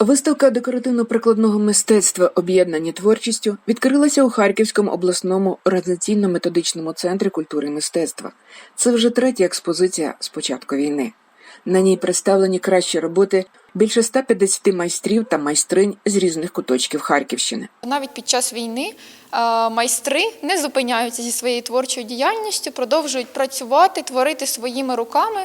Виставка декоративно-прикладного мистецтва об'єднані творчістю відкрилася у Харківському обласному організаційно-методичному центрі культури і мистецтва. Це вже третя експозиція з початку війни. На ній представлені кращі роботи більше 150 майстрів та майстринь з різних куточків Харківщини. Навіть під час війни е, майстри не зупиняються зі своєю творчою діяльністю, продовжують працювати, творити своїми руками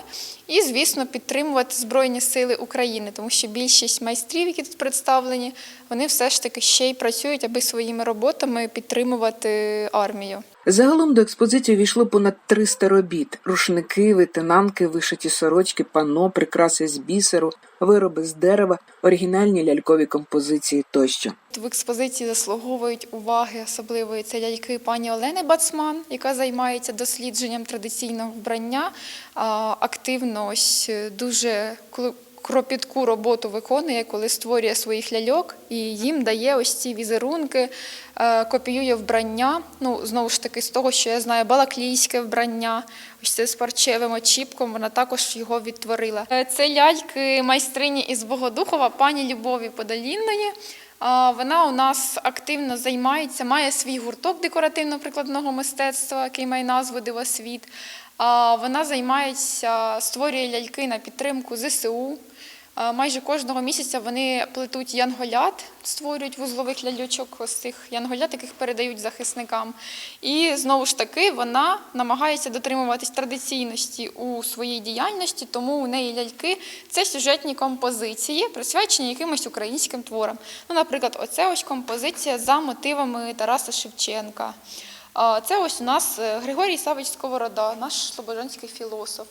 і, звісно, підтримувати Збройні Сили України, тому що більшість майстрів, які тут представлені, вони все ж таки ще й працюють, аби своїми роботами підтримувати армію. Загалом до експозиції війшло понад 300 робіт: рушники, витинанки, вишиті сорочки, пано, прикраси з бісеру, вироби з дерева, оригінальні лялькові композиції тощо. В експозиції заслуговують уваги особливої це ляльки пані Олени Бацман, яка займається дослідженням традиційного вбрання. Активно ось дуже кропітку роботу виконує, коли створює своїх ляльок і їм дає ось ці візерунки, е, копіює вбрання. Ну знову ж таки, з того, що я знаю, балаклійське вбрання. Ось це з парчевим очіпком. Вона також його відтворила. Е, Це ляльки майстрині із Богодухова, пані Любові Подолінної. Вона у нас активно займається, має свій гурток декоративно-прикладного мистецтва, який має назву Дивосвіт. Вона займається, створює ляльки на підтримку ЗСУ. Майже кожного місяця вони плетуть янголят, створюють вузлових ляльочок, ось цих янголят, яких передають захисникам. І знову ж таки вона намагається дотримуватись традиційності у своїй діяльності, тому у неї ляльки це сюжетні композиції, присвячені якимось українським творам. Ну, наприклад, оце ось композиція за мотивами Тараса Шевченка. Це ось у нас е, Григорій Савич Сковорода, наш слобожанський філософ.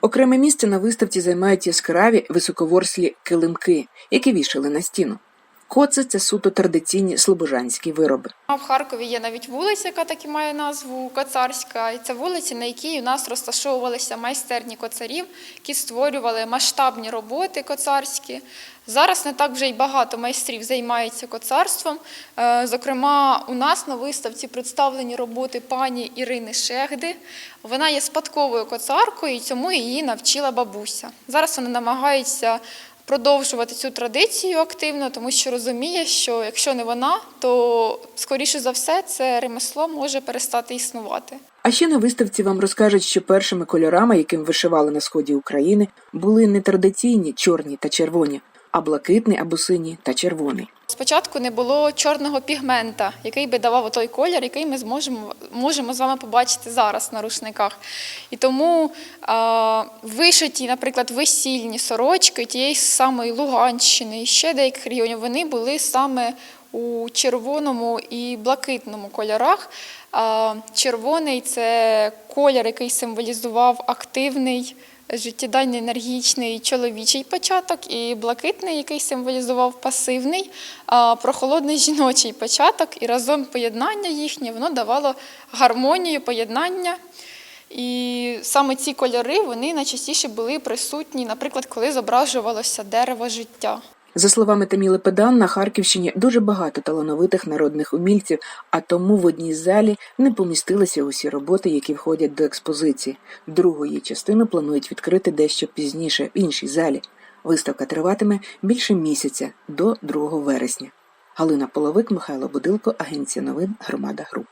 Окреме місце на виставці займають яскраві високоворслі килимки, які вішали на стіну. Коци це суто традиційні слобожанські вироби. В Харкові є навіть вулиця, яка так і має назву Коцарська. І це вулиця, на якій у нас розташовувалися майстерні коцарів, які створювали масштабні роботи коцарські. Зараз не так вже й багато майстрів займається коцарством. Е, Зокрема, у нас на виставці представлені роботи пані Ірини Шегди. Вона є спадковою коцаркою, і цьому її навчила бабуся. Зараз вона намагається продовжувати цю традицію активно, тому що розуміє, що якщо не вона, то скоріше за все це ремесло може перестати існувати. А ще на виставці вам розкажуть, що першими кольорами, яким вишивали на сході України, були не традиційні чорні та червоні, а блакитний або синій та червоний. Спочатку не було чорного пігмента, який би давав той колір, який ми зможемо можемо з вами побачити зараз на рушниках. І тому а, вишиті, наприклад, весільні сорочки тієї самої Луганщини і ще деяких регіонів, вони були саме у червоному і блакитному кольорах. А, червоний це колір, який символізував активний життєдайний енергічний чоловічий початок, і блакитний, який символізував пасивний, а прохолодний жіночий початок, і разом поєднання їхнє воно давало гармонію, поєднання. І саме ці кольори вони найчастіше були присутні, наприклад, коли зображувалося дерево життя. За словами Таміли Педан, на Харківщині дуже багато талановитих народних умільців, а тому в одній залі не помістилися усі роботи, які входять до експозиції. Другу її частину планують відкрити дещо пізніше в іншій залі. Виставка триватиме більше місяця до 2 вересня. Галина Половик, Михайло Будилко, Агенція новин Громада Груп.